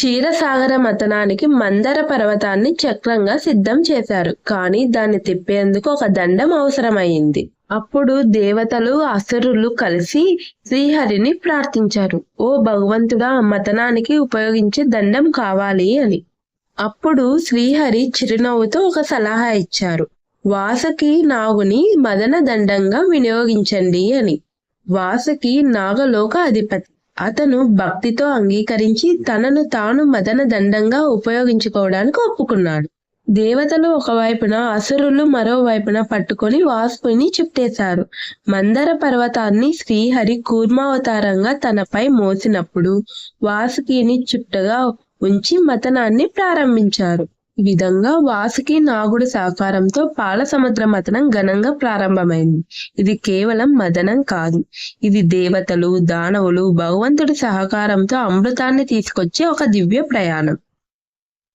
క్షీరసాగర మతనానికి మందర పర్వతాన్ని చక్రంగా సిద్ధం చేశారు. కానీ దాన్ని తిప్పేందుకు ఒక దండం అవసరమైంది. అప్పుడు దేవతలు అసురులు కలిసి శ్రీహరిని ప్రార్థించారు. ఓ భగవంతుడా మతనానికి ఉపయోగించే దండం కావాలి అని. అప్పుడు శ్రీహరి చిరునవ్వుతో ఒక సలహా ఇచ్చారు. వాసకి నాగుని మదన దండంగా వినియోగించండి అని. వాసకి నాగలోక అధిపతి. అతను భక్తితో అంగీకరించి తనను తాను మదన దండంగా ఉపయోగించుకోవడానికి ఒప్పుకున్నాడు. దేవతలు ఒకవైపున అసురులు మరోవైపున పట్టుకొని వాసుకుని చుట్టేశారు. మందర పర్వతాన్ని శ్రీహరి కూర్మావతారంగా తనపై మోసినప్పుడు వాసుకిని చుట్టగా ఉంచి మతనాన్ని ప్రారంభించారు. విధంగా వాసుకి నాగుడు సహకారంతో పాల సముద్ర మతనం ఘనంగా ప్రారంభమైంది. ఇది కేవలం మదనం కాదు. ఇది దేవతలు దానవులు భగవంతుడి సహకారంతో అమృతాన్ని తీసుకొచ్చే ఒక దివ్య ప్రయాణం.